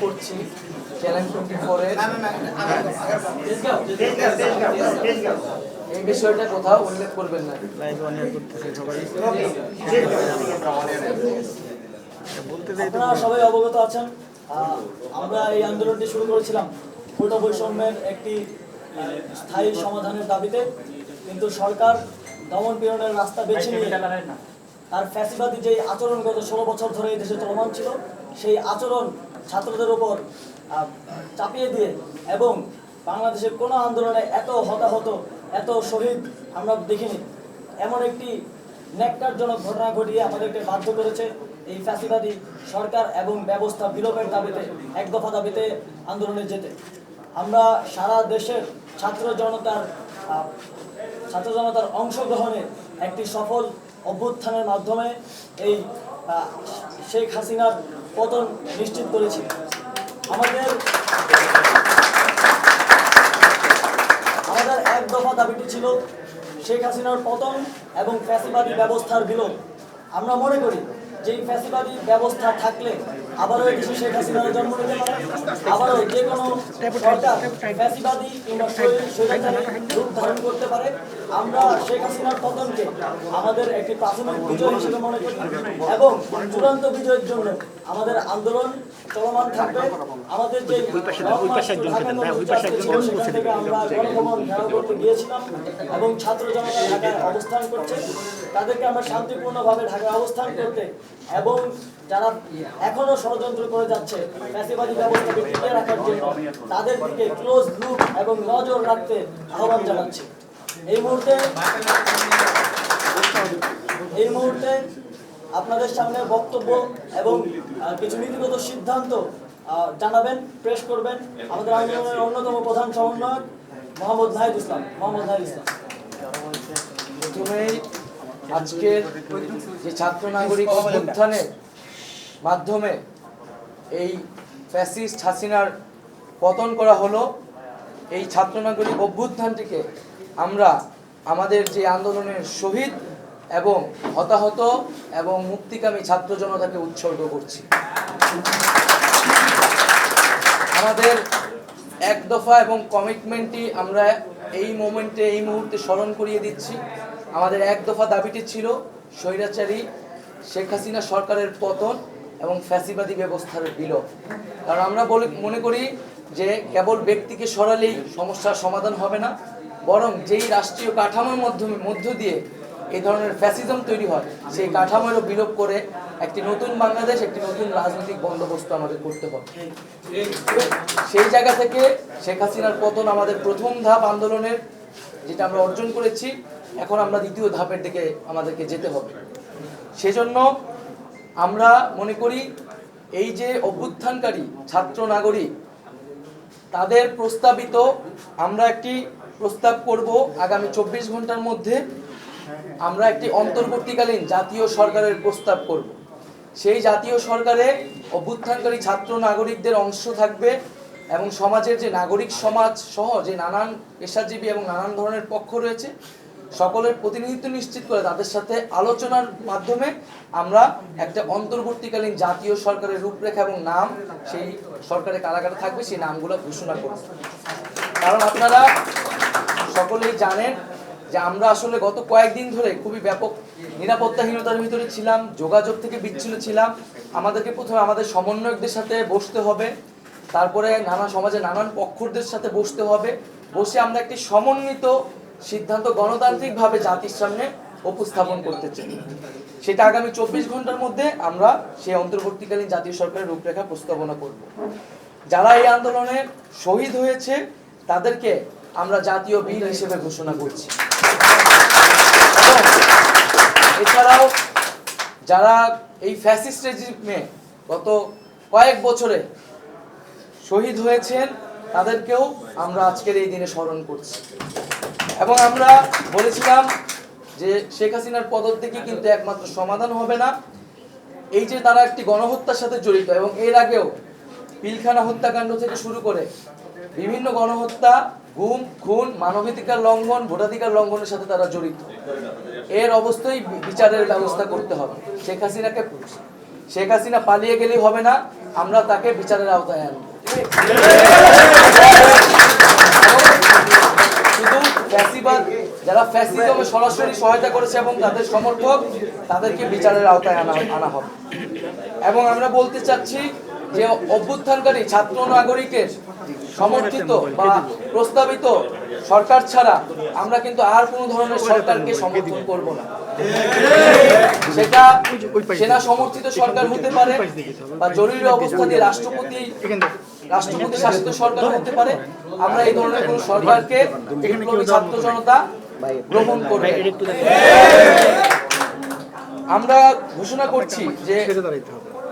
করছি টোয়েন্টি এই বিষয়টা কোথাও উল্লেখ করবেন না আপনারা সবাই অবগত আছেন আমরা এই আন্দোলনটি শুরু করেছিলাম পূর্ণ বৈষম্যের একটি স্থায়ী সমাধানের দাবিতে কিন্তু সরকার দমন পীড়নের রাস্তা বেছে নিয়ে তার ফ্যাসিবাদী যে আচরণ গত ষোলো বছর ধরে এই দেশে চলমান ছিল সেই আচরণ ছাত্রদের উপর চাপিয়ে দিয়ে এবং বাংলাদেশের কোনো আন্দোলনে এত হতাহত, এত শহীদ আমরা দেখিনি। এমন একটি ন্যাক্কারজনক ঘটনা ঘটিয়ে আমাদেরকে বাধ্য করেছে এই ফ্যাসিবাদী সরকার এবং ব্যবস্থা বিলোপের দাবিতে, এক দফা দাবিতে আন্দোলনে যেতে। আমরা সারা দেশের ছাত্র জনতার ছাত্র জনতার অংশগ্রহণে একটি সফল অভ্যুত্থানের মাধ্যমে এই শেখ হাসিনার পতন নিশ্চিত করেছি। আমাদের আমাদের এক দফা দাবিটি ছিল শেখ হাসিনার পতন এবং ফ্যাসিবাদী ব্যবস্থার বিলোপ। আমরা মনে করি যে এই ফ্যাসিবাদী ব্যবস্থা থাকলে আবারও শেখ হাসিনার জন্ম নিতে পারে। আবারও যে কোনো সরকার ফ্যাসিবাদী কিংবা রূপ ধারণ করতে পারে। আমরা শেখ হাসিনার পতনকে আমাদের একটি প্রাথমিক বিজয় হিসেবে মনে করি এবং চূড়ান্ত বিজয়ের জন্য আমাদের আন্দোলন চলমান থাকবে। আমাদের যে এবং ছাত্র জনতা ঢাকায় অবস্থান করছে। তাদেরকে আমরা শান্তিপূর্ণভাবে ঢাকায় অবস্থান করতে এবং যারা এখনও ষড়যন্ত্র করে যাচ্ছে, ফ্যাসিবাদী ব্যবস্থাকে টিকিয়ে রাখার জন্য তাদের দিকে ক্লোজ লুক এবং নজর রাখতে আহ্বান জানাচ্ছি। এই মুহূর্তে এই মুহূর্তে আপনাদের সামনে বক্তব্য এবং কিছু নীতিগত সিদ্ধান্ত জানাবেন, পেশ করবেন আমাদের আন্দোলনের অন্যতম প্রধান সমন্বয়ক মোহাম্মদ নাহিদ ইসলাম। মোহাম্মদ নাহিদ ইসলাম। প্রথমেই আজকের যে ছাত্র নাগরিক অভ্যুত্থানের মাধ্যমে এই ফ্যাসিস্ট হাসিনার পতন করা হলো। এই ছাত্র নাগরিক অভ্যুত্থানটিকে আমরা আমাদের যে আন্দোলনের শহীদ এবং হতাহত এবং মুক্তিকামী ছাত্র জনতাকে উৎসর্গ করছি। আমাদের এক দফা এবং কমিটমেন্টটি আমরা এই মোমেন্টে এই মুহূর্তে স্মরণ করিয়ে দিচ্ছি। আমাদের এক দফা দাবিটি ছিল, স্বৈরাচারী শেখ হাসিনা সরকারের পতন। এবং ফ্যাসিবাদী ব্যবস্থার বিলোপ। কারণ আমরা বলে, মনে করি যে কেবল ব্যক্তিকে সরালেই সমস্যার সমাধান হবে না, বরং যেই রাষ্ট্রীয় কাঠামোর মাধ্যমে, মধ্য দিয়ে এই ধরনের ফ্যাসিজম তৈরি হয়, সেই কাঠামোরও বিলোপ করে একটি নতুন বাংলাদেশ, একটি নতুন রাজনৈতিক বন্দোবস্ত আমাদের করতে হবে। সেই জায়গা থেকে শেখ হাসিনার পতন আমাদের প্রথম ধাপ আন্দোলনের, যেটা আমরা অর্জন করেছি, এখন আমরা দ্বিতীয় ধাপের দিকে আমাদেরকে যেতে হবে। সেজন্য আমরা মনে করি এই যে অভ্যুত্থানকারী ছাত্র নাগরিক, তাদের প্রস্তাবিত আমরা একটি প্রস্তাব করব আগামী চব্বিশ ঘণ্টার মধ্যে। আমরা একটি অন্তর্বর্তীকালীন জাতীয় সরকারের প্রস্তাব করব। সেই জাতীয় সরকারে অভ্যুত্থানকারী ছাত্র নাগরিকদের অংশ থাকবে এবং সমাজের যে নাগরিক সমাজ সহ যে নানান পেশাজীবী এবং নানান ধরনের পক্ষ রয়েছে সকলের প্রতিনিধিত্ব নিশ্চিত করে তাদের সাথে আলোচনার মাধ্যমে আমরা একটা অন্তর্বর্তীকালীন জাতীয় সরকারের রূপরেখা এবং নাম, সেই সরকারে কারাগারে থাকবে, সেই নামগুলো ঘোষণা করব। কারণ আপনারা সকলেই জানেন যে আমরা আসলে গত কয়েকদিন ধরে খুবই ব্যাপক নিরাপত্তাহীনতার ভিতরে ছিলাম, যোগাযোগ থেকে বিচ্ছিন্ন ছিলাম। আমাদেরকে প্রথমে আমাদের সমন্বয়কদের সাথে বসতে হবে, তারপরে নানা সমাজে নানান পক্ষদের সাথে বসতে হবে। বসে আমরা একটি সমন্বিত সিদ্ধান্ত গণতান্ত্রিকভাবে জাতির সামনে উপস্থাপন করতে চাই সেটা আগামী চব্বিশ ঘণ্টার মধ্যে আমরা সেই অন্তর্বর্তীকালীন জাতীয় সরকারের রূপরেখা প্রস্তাবনা করব। যারা এই আন্দোলনে শহীদ হয়েছে, তাদেরকে আমরা জাতীয় বীর হিসেবে ঘোষণা করছি। এছাড়াও যারা এই ফ্যাসিস্ট রেজিমে গত কয়েক বছরে শহীদ হয়েছেন, তাদেরকেও আমরা আজকের এই দিনে স্মরণ করছি। এবং আমরা বলেছিলাম যে শেখ হাসিনার পদত্যাগে কিন্তু একমাত্র সমাধান হবে না। এই যে তারা একটি গণহত্যার সাথে জড়িত এবং এর আগেও পিলখানা হত্যাকাণ্ড থেকে শুরু করে বিভিন্ন গণহত্যা, গুম, খুন, মানবাধিকার লঙ্ঘন, ভোটাধিকার লঙ্ঘনের সাথে তারা জড়িত। এর অবস্থায় বিচারের ব্যবস্থা করতে হবে। শেখ হাসিনাকে, শেখ হাসিনা পালিয়ে গেলেই হবে না, আমরা তাকে বিচারের আওতায় আনব। শুধু ফ্যাসিবাদ, যারা ফ্যাসিজমে সরাসরি সহায়তা করেছে এবং তাদের সমর্থক, তাদেরকে বিচারের আওতায় আনা আনা হবে। এবং আমরা বলতে চাচ্ছি যে অভ্যুত্থানকারী ছাত্র নাগরিকের সমর্থিত বা প্রস্তাবিত সরকার ছাড়া আমরা কিন্তু আর কোনো ধরনের সরকারকে সমর্থন করব না। সেটা সেনা সমর্থিত সরকার হতে পারে বা জরুরি অবস্থাতে রাষ্ট্রপতি রাষ্ট্রপতি শাসিত সরকার হতে পারে, আমরা এই ধরনের কোন সরকারকে বিপ্লবী ছাত্র জনতা গ্রহণ করবে আমরা ঘোষণা করছি যে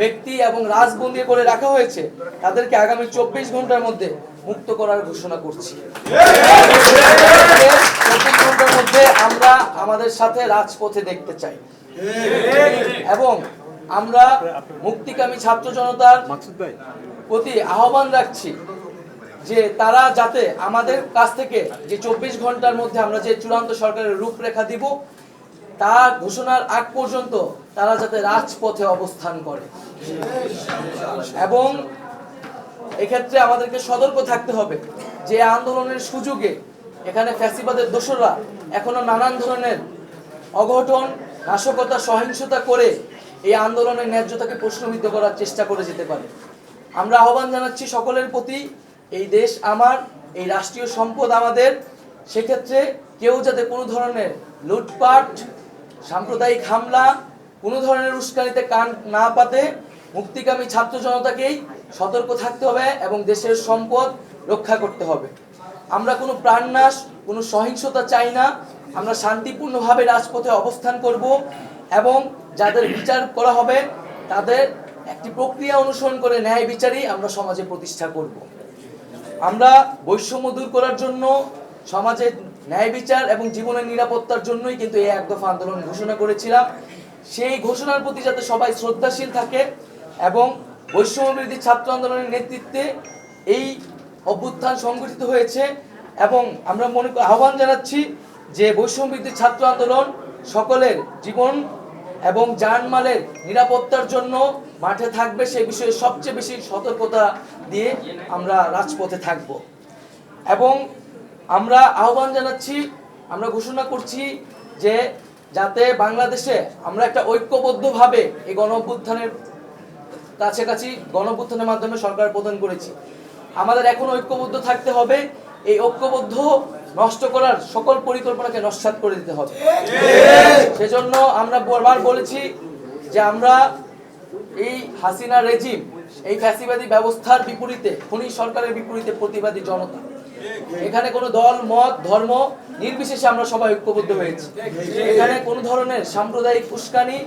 ব্যক্তি এবং রাজবন্দি করে রাখা হয়েছে, তাদেরকে আগামী চব্বিশ ঘণ্টার মধ্যে মুক্ত করার ঘোষণা করছি। চব্বিশ ঘণ্টার মধ্যে আমরা আমাদের সাথে রাজপথে দেখতে চাই। এবং আমরা মুক্তিকামী ছাত্র জনতার প্রতি আহ্বান রাখছি যে তারা যাতে আমাদের কাছ থেকে যে চব্বিশ ঘণ্টার মধ্যে আমরা যে চূড়ান্ত সরকারের রূপরেখা দিব তা ঘোষণার আগ পর্যন্ত তারা যাতে রাজপথে অবস্থান করে। এবং এক্ষেত্রে আমাদেরকে সতর্ক থাকতে হবে যে আন্দোলনের সুযোগে এখানে ফ্যাসিবাদের দোসররা এখনও নানান ধরনের অঘটন, নাশকতা, সহিংসতা করে এই আন্দোলনের ন্যায্যতাকে প্রশ্নবিদ্ধ করার চেষ্টা করে যেতে পারে। আমরা আহ্বান জানাচ্ছি সকলের প্রতি, এই দেশ আমার, এই রাষ্ট্রীয় সম্পদ আমাদের। সেক্ষেত্রে কেউ যাতে কোনো ধরনের লুটপাট সাম্প্রদায়িক হামলা, কোনো ধরনের উস্কানিতে কান না পাতে মুক্তিকামী ছাত্র জনতাকেই সতর্ক থাকতে হবে এবং দেশের সম্পদ রক্ষা করতে হবে। আমরা কোনো প্রাণনাশ, কোনো সহিংসতা চাই না। আমরা শান্তিপূর্ণভাবে রাজপথে অবস্থান করব এবং যাদের বিচার করা হবে, তাদের একটি প্রক্রিয়া অনুসরণ করে ন্যায় বিচারই আমরা সমাজে প্রতিষ্ঠা করব। আমরা বৈষম্য দূর করার জন্য সমাজের ন্যায় বিচার এবং জীবনের নিরাপত্তার জন্যই কিন্তু এই এক দফা আন্দোলন ঘোষণা করেছিলাম। সেই ঘোষণার প্রতি যাতে সবাই শ্রদ্ধাশীল থাকে এবং বৈষম্য বিরোধী ছাত্র আন্দোলনের নেতৃত্বে এই অভ্যুত্থান সংগঠিত হয়েছে এবং আমরা মনে করি- আহ্বান জানাচ্ছি যে বৈষম্য বিরোধী ছাত্র আন্দোলন সকলের জীবন এবং জানমালের নিরাপত্তার জন্য মাঠে থাকবে সেই বিষয়ে সবচেয়ে বেশি সতর্কতা দিয়ে আমরা রাজপথে থাকব। এবং আমরা আহ্বান জানাচ্ছি, আমরা ঘোষণা করছি যে যাতে বাংলাদেশে আমরা একটা ঐক্যবদ্ধভাবে এই গণ অভ্যুত্থানের কাছাকাছি গণ অভ্যুত্থানের মাধ্যমে সরকার প্রদান করেছি। আমাদের এখন ঐক্যবদ্ধ থাকতে হবে, এই ঐক্যবদ্ধ নষ্ট করার সকল পরিকল্পনাকে নস্বাত করে দিতে হবে। সেজন্য আমরা বারবার বলেছি যে আমরা এই হাসিনা রেজিম, এই ফ্যাসিবাদী ব্যবস্থার বিপরীতে, খনি সরকারের বিপরীতে প্রতিবাদী জনতা। এখানে কোনো দল, মত, ধর্ম নির্বিশেষে আমরা সবাই ঐক্যবদ্ধ হয়েছি। এখানে কোনো ধরনের সাম্প্রদায়িক উস্কানি,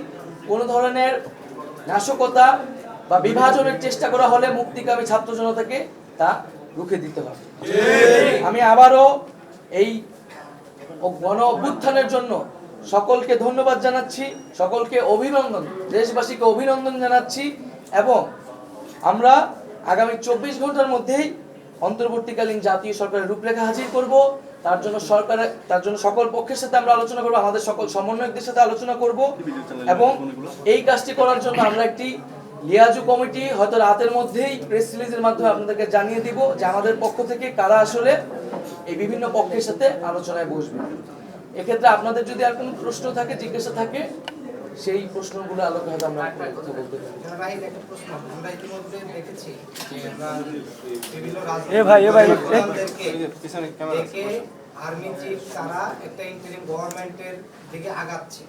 কোনো ধরনের নাশকতা বা বিভাজনের চেষ্টা করা হলে মুক্তিকামী ছাত্র জনতাকে তা রুখে দিতে হবে। আমি আবারও এই গণ অভ্যুত্থানের জন্য সকলকে ধন্যবাদ জানাচ্ছি, সকলকে অভিনন্দন, দেশবাসীকে অভিনন্দন জানাচ্ছি এবং আমরা আগামী চব্বিশ ঘণ্টার মধ্যেই অন্তর্বর্তীকালীন জাতীয় সরকারের রূপরেখা হাজির করব। তার জন্য সরকারের তার জন্য সকল পক্ষের সাথে আমরা আলোচনা করব, আমাদের সকল সমন্বয়কদের সাথে আলোচনা করব এবং এই কাজটি করার জন্য আমরা একটি লিয়াজু কমিটি হয়তো রাতের মধ্যেই প্রেস রিলিজের মাধ্যমে আপনাদেরকে জানিয়ে দিব যে আমাদের পক্ষ থেকে কারা আসলে এই বিভিন্ন পক্ষের সাথে আলোচনায় বসবে। এক্ষেত্রে আপনাদের যদি আর কোনো প্রশ্ন থাকে, জিজ্ঞাসা থাকে সেই প্রশ্নগুলো আলোকে হয়তো আমরা কথা বলতে পারি। একটা প্রশ্ন। আমরা ইতিমধ্যে দেখেছি বিভিন্ন এ ভাই, এ ভাই, আর্মি চিফ তারা একটা ইন্টারিম গভর্নমেন্টের দিকে আগাচ্ছে।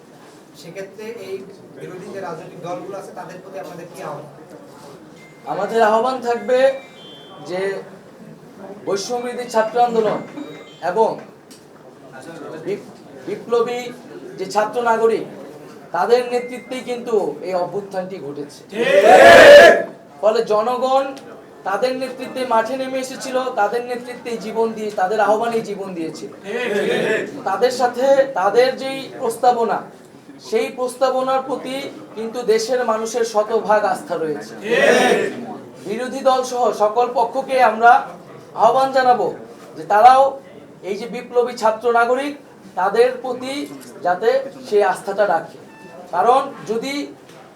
সেক্ষেত্রে এই বিরোধী যে রাজনৈতিক দলগুলো আছে তাদের প্রতি আপনাদের কি আহ্বান? আমাদের আহ্বান থাকবে যে বৈষম্যবিরোধী ছাত্র আন্দোলন এবং বিপ্লবী যে ছাত্র নাগরিক তাদের নেতৃত্বেই কিন্তু এই অভ্যুত্থানটি ঘটেছে। ফলে জনগণ তাদের নেতৃত্বে মাঠে নেমে এসেছিল, তাদের নেতৃত্বে জীবন দিয়ে, তাদের আহ্বানে জীবন দিয়েছিল। তাদের সাথে তাদের যেই প্রস্তাবনা, সেই প্রস্তাবনার প্রতি কিন্তু দেশের মানুষের শতভাগ আস্থা রয়েছে। বিরোধী দল সহ সকল পক্ষকে আমরা আহ্বান জানাব যে তারাও এই যে বিপ্লবী ছাত্র নাগরিক, তাদের প্রতি যাতে সেই আস্থাটা রাখে। কারণ যদি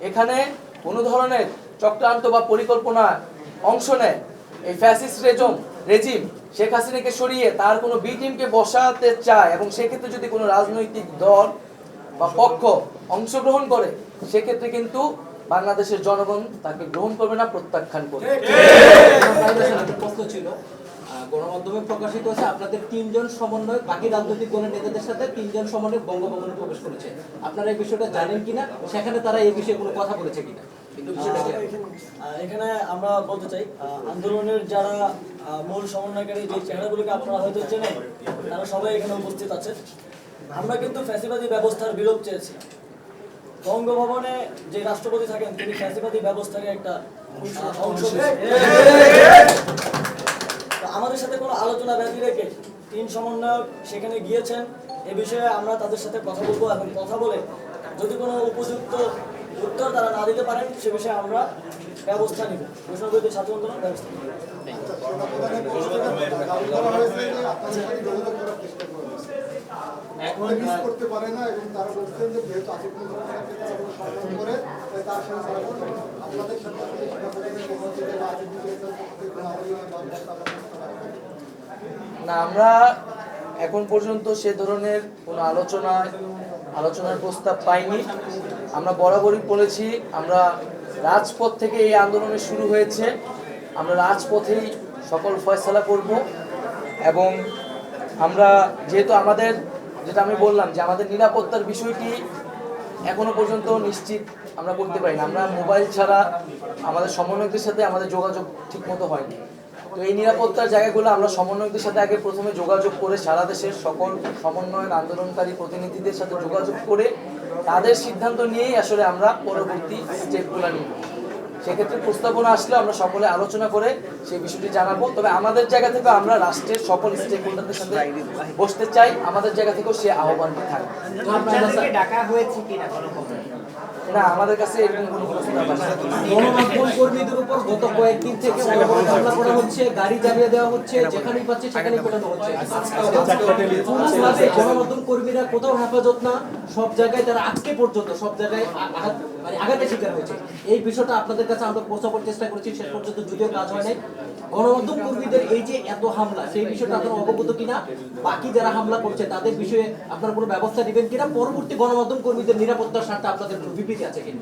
এখানে কোনো ধরনের চক্রান্ত বা পরিকল্পনা অংশ নেয় এই ফ্যাসিস্ট রেজম রেজিম শেখ হাসিনাকে সরিয়ে তার কোনো বি টিমকে বসাতে চায় এবং সেক্ষেত্রে যদি কোনো রাজনৈতিক দল বা পক্ষ অংশগ্রহণ করে সেক্ষেত্রে কিন্তু বাংলাদেশের জনগণ তাকে গ্রহণ করবে না প্রত্যাখ্যান করবে। প্রশ্ন ছিল গণমাধ্যমে প্রকাশিত হয়েছে আপনাদের তিনজন সমন্বয় বাকি রাজনৈতিক দলের নেতাদের সাথে তিনজন সমন্বয় বঙ্গভবনে প্রবেশ করেছে আপনারা এই বিষয়টা জানেন কিনা সেখানে তারা এই বিষয়ে কোনো কথা বলেছে কিনা এখানে আমরা বলতে চাই আন্দোলনের যারা মূল সমন্বয়কারী যে চেহারাগুলোকে আপনারা হয়তো চেনেন তারা সবাই এখানে উপস্থিত আছে আমরা কিন্তু ফ্যাসিবাদী ব্যবস্থার বিলোপ চেয়েছি বঙ্গভবনে যে রাষ্ট্রপতি থাকেন তিনি ফ্যাসিবাদী ব্যবস্থার একটা অংশ আমাদের সাথে কোনো আলোচনা ব্যতি রেখে তিন সমন্বয়ক সেখানে গিয়েছেন এ বিষয়ে আমরা তাদের সাথে কথা বলব এবং কথা বলে যদি কোনো উপযুক্ত উত্তর তারা না দিতে পারেন সে বিষয়ে আমরা ব্যবস্থা নিব। বৈষ্ণবী ছাত্র আন্দোলন ব্যবস্থা নিব। মিস করতে পারে না এবং তারা বলছেন যে যেহেতু করে সাথে আপনাদের সাথে না, আমরা এখন পর্যন্ত সে ধরনের কোনো আলোচনায় আলোচনার প্রস্তাব পাইনি। আমরা বরাবরই বলেছি, আমরা রাজপথ থেকে এই আন্দোলনের শুরু হয়েছে। আমরা রাজপথেই সকল ফয়সলা করব এবং আমরা যেহেতু আমাদের, যেটা আমি বললাম যে আমাদের নিরাপত্তার বিষয়টি এখনও পর্যন্ত নিশ্চিত আমরা করতে পারি না আমরা মোবাইল ছাড়া আমাদের সমন্বয়কদের সাথে আমাদের যোগাযোগ ঠিকমতো হয়নি। তো এই নিরাপত্তার জায়গাগুলো আমরা সমন্বয়কদের সাথে আগে প্রথমে যোগাযোগ করে সারা দেশের সকল সমন্বয়ক আন্দোলনকারী প্রতিনিধিদের সাথে যোগাযোগ করে তাদের সিদ্ধান্ত নিয়েই আসলে আমরা পরবর্তী স্টেপগুলো নিব। সেক্ষেত্রে প্রস্তাবনা আসলে আমরা সকলে আলোচনা করে সেই বিষয়টি জানাব। তবে আমাদের জায়গা থেকে আমরা রাষ্ট্রের সকল স্টেক হোল্ডারদের সাথে বসতে চাই। আমাদের জায়গা থেকেও সে আহ্বানটি থাকবে হয়েছে কিনা না আমাদের কাছে এরকম কোনো গণমাধ্যম কর্মীদের উপর গত কয়েকদিন থেকে হামলা করা হচ্ছে গাড়ি জ্বালিয়ে দেওয়া হচ্ছে যেখানেই পাচ্ছে সেখানেই পেটানো হচ্ছে গণমাধ্যম কর্মীরা কোথাও হেফাজত না সব জায়গায় তারা আজকে পর্যন্ত, সব জায়গায় আঘাত মানে আঘাতের শিকার হয়েছে। এই বিষয়টা আপনাদের কাছে আমরা পৌঁছাবার চেষ্টা করেছি, শেষ পর্যন্ত যদিও কাজ হয় নাই। গণমাধ্যম কর্মীদের এই যে এত হামলা, সেই বিষয়টা আপনারা অবগত কিনা? বাকি যারা হামলা করছে, তাদের বিষয়ে আপনারা কোনো ব্যবস্থা নেবেন কিনা? পরবর্তী গণমাধ্যম কর্মীদের নিরাপত্তার স্বার্থে আপনাদের বিবৃতি আছে কিনা?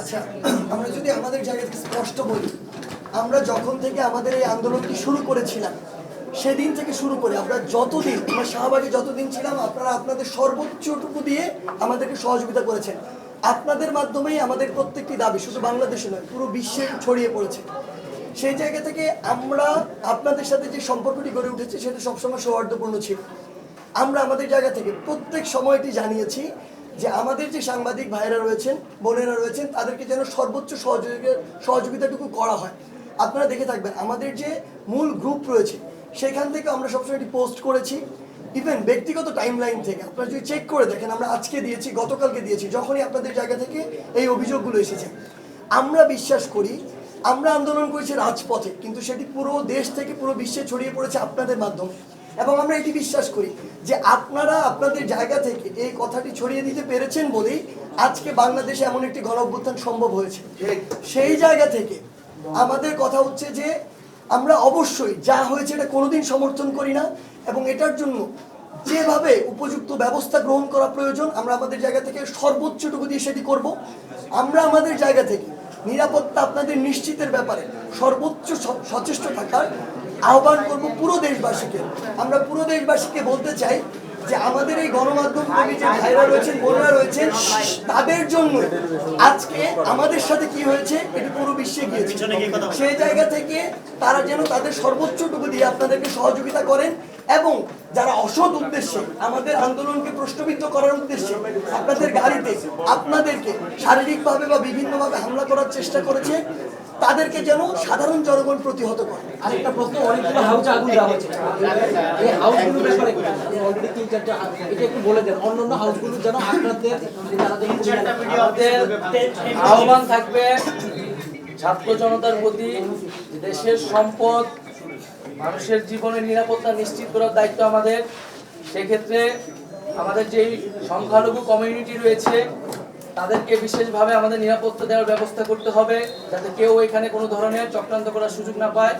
আচ্ছা আমরা যদি আমাদের জায়গা স্পষ্ট বলি, আমরা যখন থেকে আমাদের এই আন্দোলনটি শুরু করেছিলাম সেদিন থেকে শুরু করে আমরা যতদিন, আমরা শাহবাগে যতদিন ছিলাম, আপনারা আপনাদের সর্বোচ্চটুকু দিয়ে আমাদেরকে সহযোগিতা করেছেন। আপনাদের মাধ্যমেই আমাদের প্রত্যেকটি দাবি শুধু বাংলাদেশে নয়, পুরো বিশ্বে ছড়িয়ে পড়েছে। সেই জায়গা থেকে আমরা আপনাদের সাথে যে সম্পর্কটি গড়ে উঠেছে, সেটা সবসময় সৌহার্দ্যপূর্ণ ছিল। আমরা আমাদের জায়গা থেকে প্রত্যেক সময়টি জানিয়েছি যে আমাদের যে সাংবাদিক ভাইরা রয়েছেন, বোনেরা রয়েছেন, তাদেরকে যেন সর্বোচ্চ সহযোগিতা, সহযোগিতাটুকু করা হয়। আপনারা দেখে থাকবেন, আমাদের যে মূল গ্রুপ রয়েছে সেখান থেকে আমরা সবসময় এটি পোস্ট করেছি। ইভেন ব্যক্তিগত টাইমলাইন থেকে আপনারা যদি চেক করে দেখেন আমরা আজকে দিয়েছি গতকালকে দিয়েছি যখনই আপনাদের জায়গা থেকে এই অভিযোগগুলো এসেছে। আমরা বিশ্বাস করি আমরা আন্দোলন করেছি রাজপথে কিন্তু সেটি পুরো দেশ থেকে পুরো বিশ্বে ছড়িয়ে পড়েছে আপনাদের মাধ্যমে। এবং আমরা এটি বিশ্বাস করি যে আপনারা আপনাদের জায়গা থেকে এই কথাটি ছড়িয়ে দিতে পেরেছেন বলেই আজকে বাংলাদেশে এমন একটি গণ অভ্যুত্থান সম্ভব হয়েছে। সেই জায়গা থেকে আমাদের কথা হচ্ছে যে আমরা অবশ্যই যা হয়েছে এটা কোনোদিন সমর্থন করি না এবং এটার জন্য যেভাবে উপযুক্ত ব্যবস্থা গ্রহণ করা প্রয়োজন, আমরা আমাদের জায়গা থেকে সর্বোচ্চটুকু দিয়ে সেটি করব। আমরা আমাদের জায়গা থেকে নিরাপত্তা আপনাদের নিশ্চিতের ব্যাপারে সর্বোচ্চ সচেষ্ট থাকার আহ্বান করব পুরো দেশবাসীকে। আমরা পুরো দেশবাসীকে বলতে চাই যে আমাদের এই গণমাধ্যম কর্মী যে ভাইরা রয়েছেন বোনরা রয়েছেন তাদের জন্য আজকে আমাদের সাথে কি হয়েছে এটি পুরো বিশ্বে গিয়েছে। সেই জায়গা থেকে তারা যেন তাদের সর্বোচ্চটুকু দিয়ে আপনাদেরকে সহযোগিতা করেন এবং যারা অসৎ উদ্দেশ্যে আমাদের আন্দোলনকে প্রশ্নবিদ্ধ করার উদ্দেশ্যে আপনাদের গাড়িতে আপনাদেরকে শারীরিকভাবে বা বিভিন্নভাবে হামলা করার চেষ্টা করেছে তাদেরকে যেন সাধারণ জনগণ প্রতিহত করে। আরেকটা প্রশ্ন, অনেকগুলো হাউসে আগুন দেওয়া হচ্ছে। এই হাউসগুলোর ব্যাপারে অলরেডি তিন চারটা এটা একটু বলে দেন, অন্যান্য হাউসগুলো যেন আক্রান্তের আহ্বান থাকবে ছাত্র জনতার প্রতি দেশের সম্পদ, মানুষের জীবনের নিরাপত্তা নিশ্চিত করার দায়িত্ব আমাদের। সেক্ষেত্রে আমাদের যেই সংখ্যালঘু কমিউনিটি রয়েছে তাদেরকে বিশেষভাবে আমাদের নিরাপত্তা দেওয়ার ব্যবস্থা করতে হবে যাতে কেউ এখানে কোনো ধরনের চক্রান্ত করার সুযোগ না পায়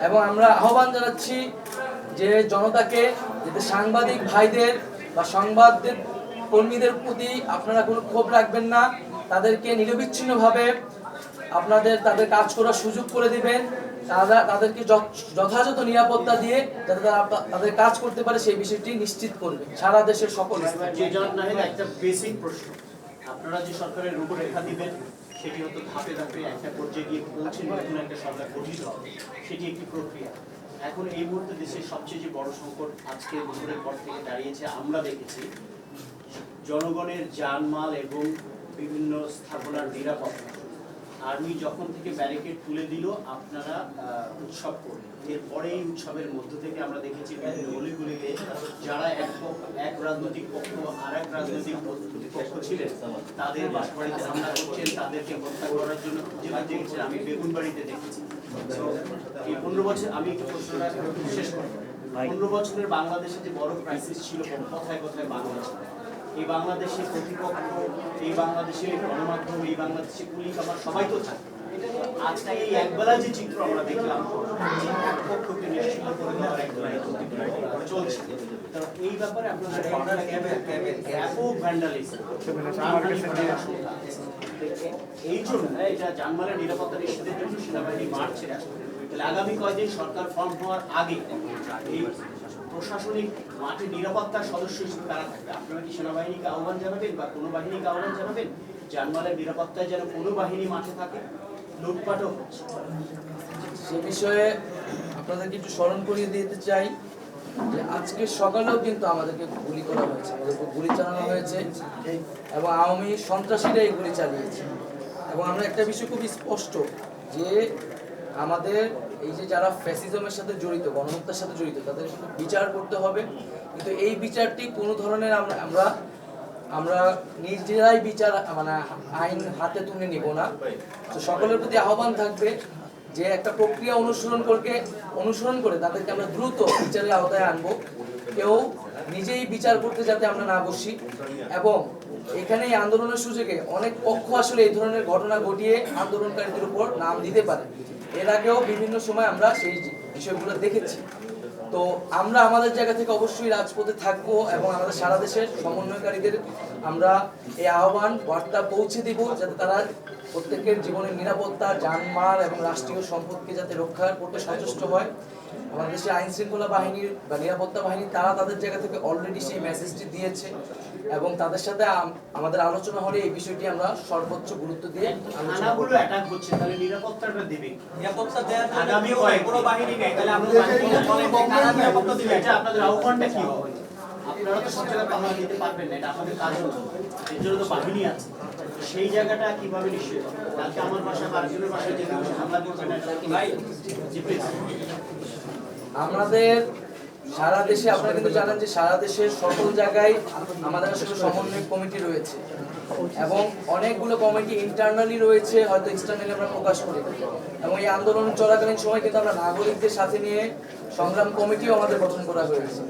এবং আমরা আহ্বান জানাচ্ছি যে জনতাকে যাতে সাংবাদিক ভাইদের বা সংবাদদের কর্মীদের প্রতি আপনারা কোনো ক্ষোভ রাখবেন না তাদেরকে নিরবিচ্ছিন্নভাবে আপনাদের তাদের কাজ করার সুযোগ করে দিবেন তারা তাদেরকে যথ- যথাযথ নিরাপত্তা দিয়ে যাতে তারা তাদের কাজ করতে পারে সেই বিষয়টি নিশ্চিত করবে সারা দেশের সকল প্রশ্ন আপনারা যে সরকারের রূপরেখা দিবেন সেটি হয়তো ধাপে ধাপে একটা পর্যায়ে গিয়ে পৌঁছে নতুন একটা সরকার গঠিত হবে। সেটি একটি প্রক্রিয়া। এখন এই মুহূর্তে দেশের সবচেয়ে যে বড় সংকট আজকে দুপুরের পর থেকে দাঁড়িয়েছে, আমরা দেখেছি জনগণের জানমাল এবং বিভিন্ন স্থাপনার নিরাপত্তা। আর্মি যখন থেকে ব্যারিকেড তুলে দিল, আপনারা উৎসব করলেন। এরপরে এই উৎসবের মধ্য থেকে আমরা দেখেছি বিভিন্ন যারা এক এক রাজনৈতিক পক্ষ আর এক রাজনৈতিক পক্ষ ছিলেন তাদের বাসবাড়িতে হামলা করছেন তাদেরকে হত্যা করার জন্য আমি বেগুনবাড়িতে দেখেছি। এই পনেরো বছর আমি একটু প্রশ্নটা শেষ করব পনেরো বছরের বাংলাদেশে যে বড় ক্রাইসিস ছিল কথায় কথায় বাংলাদেশ এই বাংলাদেশে প্রতিপক্ষ এই বাংলাদেশের গণমাধ্যম এই বাংলাদেশে পুলিশ আমার সবাই তো থাকে। এই জন্য নিরাপত্তা নিশ্চিতের জন্য সেনাবাহিনী আসবে তাহলে আগামী কয়েকদিন সরকার ফর্ম হওয়ার আগে এই প্রশাসনিক মাঠে নিরাপত্তার সদস্য হিসেবে তারা থাকবে? আপনারা কি সেনাবাহিনীকে আহ্বান জানাবেন বা কোনো বাহিনীকে আহ্বান জানাবেন? জানমালের নিরাপত্তায় যেন কোনো বাহিনী মাঠে থাকে? লুটপাটও সে বিষয়ে আপনাদেরকে একটু স্মরণ করিয়ে দিতে চাই যে আজকে সকালেও কিন্তু আমাদেরকে গুলি করা হয়েছে, আমাদের উপর গুলি চালানো হয়েছে এবং আওয়ামী সন্ত্রাসীরা এই গুলি চালিয়েছে। এবং আমরা একটা বিষয় খুব স্পষ্ট যে আমাদের এই যে যারা ফ্যাসিজমের সাথে জড়িত, গণহত্যার সাথে জড়িত, তাদের বিচার করতে হবে। কিন্তু এই বিচারটি কোনো ধরনের আমরা আমরা নিজেরাই বিচার মানে আইন হাতে তুলে নিব না। তো সকলের প্রতি আহ্বান থাকবে যে একটা প্রক্রিয়া অনুসরণ করকে, অনুসরণ করে তাদেরকে আমরা দ্রুত বিচারের আওতায় আনব। কেউ নিজেই বিচার করতে যাতে আমরা না বসি। এবং এখানে এই আন্দোলনের সুযোগে অনেক পক্ষ আসলে এই ধরনের ঘটনা ঘটিয়ে আন্দোলনকারীদের উপর নাম দিতে পারে। এর আগেও বিভিন্ন সময় আমরা সেই বিষয়গুলো দেখেছি। তো আমরা আমাদের জায়গা থেকে অবশ্যই রাজপথে থাকব এবং আমাদের সারা দেশের সমন্বয়কারীদের আমরা এই আহ্বান, বার্তা পৌঁছে দিব যাতে তারা প্রত্যেকের জীবনের নিরাপত্তা, যানমাল এবং রাষ্ট্রীয় সম্পদকে যাতে রক্ষা করতে সচেষ্ট হয়। আমাদের দেশের আইন শৃঙ্খলা বাহিনীর বা নিরাপত্তা বাহিনী, তারা তাদের জায়গা থেকে অলরেডি সেই মেসেজটি দিয়েছে। এবং তাদের সাথে আমাদের আলোচনা হলে এই বিষয়টি আমরা সর্বোচ্চ গুরুত্ব দিয়ে আলোচনা করব। অ্যাটাক হচ্ছে তাহলে নিরাপত্তাটা দেবে। নিরাপত্তা দেওয়ার জন্য আগামী কয়েক কোনো বাহিনী নেই তাহলে আমরা বাহিনী কোনো বলেন কারা নিরাপত্তা দিবে। এটা আপনাদের আহ্বানটা কি হবে? আপনারা তো সব জায়গায় পাহারা দিতে পারবেন না এটা আপনাদের কাজ হলো। এর জন্য তো বাহিনী আছে। সেই জায়গাটা কীভাবে নিশ্চিত কালকে আমার বাসায় হামলা করবে না ভাই? জি প্লিজ আমাদের সারা দেশে, আপনারা কিন্তু জানেন যে সারা দেশের সকল জায়গায় আমাদের আসলে সমন্বয় কমিটি রয়েছে। এবং অনেকগুলো কমিটি ইন্টারনালি রয়েছে, হয়তো এক্সটার্নালি আমরা প্রকাশ করি। এবং এই আন্দোলন চলাকালীন সময় কিন্তু আমরা নাগরিকদের সাথে নিয়ে সংগ্রাম কমিটিও আমাদের গঠন করা হয়েছে।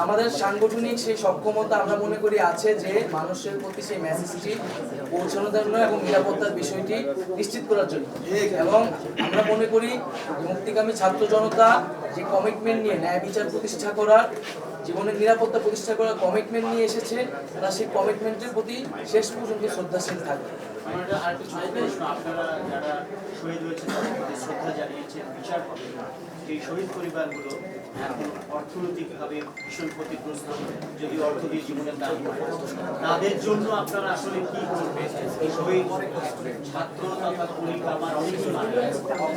আমাদের সাংগঠনিক সেই সক্ষমতা আমরা মনে করি আছে যে মানুষের প্রতি সেই মেসেজটি পৌঁছানোর জন্য এবং নিরাপত্তার বিষয়টি নিশ্চিত করার জন্য। এবং আমরা মনে করি মুক্তিকামী ছাত্র জনতা যে কমিটমেন্ট নিয়ে ন্যায় বিচার প্রতিষ্ঠা করার, জীবনের নিরাপত্তা প্রতিষ্ঠা করার কমিটমেন্ট নিয়ে এসেছে, তারা সেই কমিটমেন্টের প্রতি শেষ পর্যন্ত শ্রদ্ধাশীল থাকবে শহীদ শ্রদ্ধা বিচার এই শহীদ পরিবারগুলো অর্থনৈতিকভাবে ভীষণ ক্ষতিগ্রস্ত যদি অর্থ দিয়ে জীবনের তাদের জন্য আপনারা আসলে কি করবেন? ছাত্র তথা আমার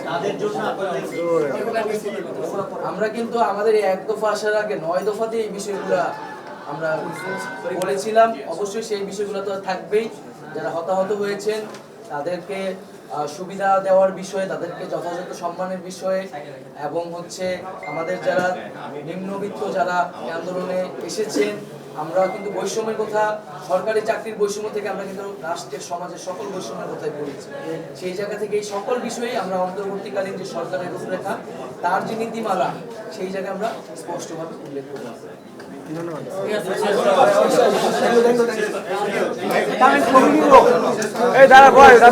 তাদের জন্য আমরা কিন্তু আমাদের এক দফা আসার আগে নয় দফাতে এই বিষয়গুলো আমরা বলেছিলাম। অবশ্যই সেই বিষয়গুলো তো থাকবেই। যারা হতাহত হয়েছেন, তাদেরকে সুবিধা দেওয়ার বিষয়ে, তাদেরকে যথাযথ সম্মানের বিষয়ে, এবং হচ্ছে আমাদের যারা নিম্নবিত্ত যারা আন্দোলনে এসেছেন আমরা কিন্তু বৈষম্যের কথা, সরকারি চাকরির বৈষম্য থেকে আমরা কিন্তু রাষ্ট্রের সমাজের সকল বৈষম্যের কথাই বলেছি সেই জায়গা থেকে এই সকল বিষয়েই আমরা অন্তর্বর্তীকালীন যে সরকারের রূপরেখা, তার যে নীতিমালা, সেই জায়গায় আমরা স্পষ্টভাবে উল্লেখ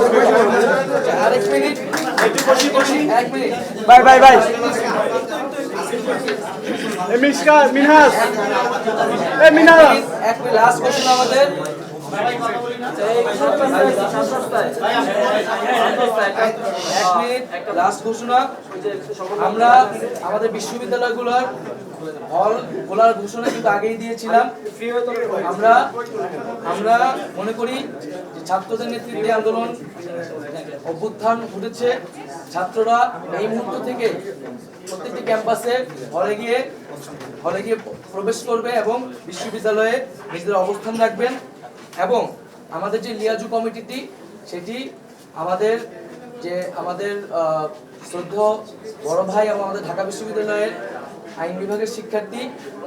করব আরেক মিনিট এক মিনিট। ভাই ভাই ভাই মিনহাস এ মিনহাস। এক লাস্ট কোশ্চেন আমাদের। এক ঘোষণা আমরা আমাদের বিশ্ববিদ্যালয়গুলোর হল খোলার ঘোষণা কিন্তু আগেই দিয়েছিলাম। আমরা আমরা মনে করি ছাত্রদের নেতৃত্বে আন্দোলন অভ্যুত্থান ঘটেছে। ছাত্ররা এই মুহূর্ত থেকে প্রত্যেকটি ক্যাম্পাসে হলে গিয়ে হলে গিয়ে প্রবেশ করবে এবং বিশ্ববিদ্যালয়ে নিজেদের অবস্থান রাখবেন এবং আমাদের যে লিয়াজু কমিটিটি সেটি আমাদের যে আমাদের আহ, শ্রদ্ধেয় বড় ভাই এবং আমাদের ঢাকা বিশ্ববিদ্যালয়ের আইন বিভাগের শিক্ষার্থী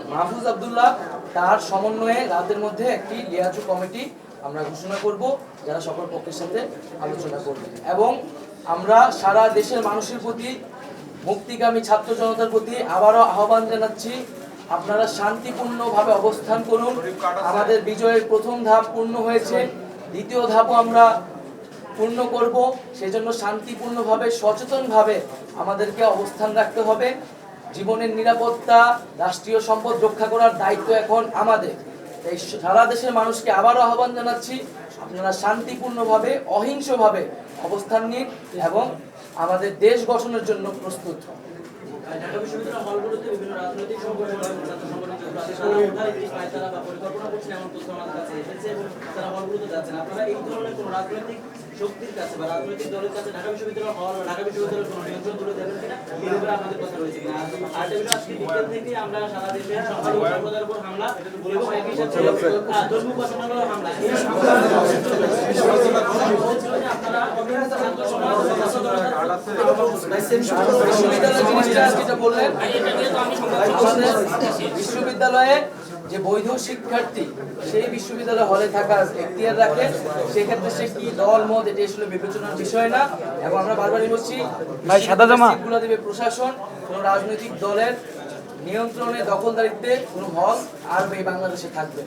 মাহফুজ আবদুল্লাহ তার সমন্বয়ে রাতের মধ্যে একটি লিয়াজু কমিটি আমরা ঘোষণা করব যারা সকল পক্ষের সাথে আলোচনা করবে। এবং আমরা সারা দেশের মানুষের প্রতি মুক্তিগামী ছাত্র জনতার প্রতি আবারও আহ্বান জানাচ্ছি আপনারা শান্তিপূর্ণভাবে অবস্থান করুন। আমাদের বিজয়ের প্রথম ধাপ পূর্ণ হয়েছে। দ্বিতীয় ধাপও আমরা পূর্ণ করব। সেজন্য শান্তিপূর্ণভাবে, সচেতনভাবে আমাদেরকে অবস্থান রাখতে হবে। জীবনের নিরাপত্তা, রাষ্ট্রীয় সম্পদ রক্ষা করার দায়িত্ব এখন আমাদের। এই সারা দেশের মানুষকে আবারও আহ্বান জানাচ্ছি, আপনারা শান্তিপূর্ণভাবে, অহিংসভাবে অবস্থান নিন এবং আমাদের দেশ গঠনের জন্য প্রস্তুত হন। ঢাকা বিশ্ববিদ্যালয় হলগুলোতে বিভিন্ন রাজনৈতিক সংগঠন তারা বা পরিকল্পনা করছেন এমন তথ্য আমাদের কাছে এসেছে এবং তারা হলগুলোতে যাচ্ছেন আপনারা এই ধরনের কোনো রাজনৈতিক শক্তির কাছে বা রাজনৈতিক দলের কাছে ঢাকা বিশ্ববিদ্যালয় হল বা ঢাকা বিশ্ববিদ্যালয়ের কোনো নিয়ন্ত্রণ তুলে দেবেন কিনা এই ব্যাপারে আপনাদের কথা রয়েছে কিনা। আর আরেকটা আজকে বিকেল থেকে আমরা সারা দেশের সংখ্যালঘু সম্প্রদায়ের উপর হামলা এবং একই সাথে ধর্ম উপাসনালয়ের হামলা। আপনারা বিশ্ববিদ্যালয় জিনিসটা যেটা বললেন আমাদের বিশ্ববিদ্যালয়ে যে বৈধ শিক্ষার্থী সেই বিশ্ববিদ্যালয় হলে থাকার এখতিয়ার রাখে সেক্ষেত্রে সে কি দল মত এটি আসলে বিবেচনার বিষয় না এবং আমরা বারবারই বলছি জামা। প্রশাসন কোন রাজনৈতিক দলের নিয়ন্ত্রণে দখলদারিত্বে কোনো হল আর এই বাংলাদেশে থাকবে।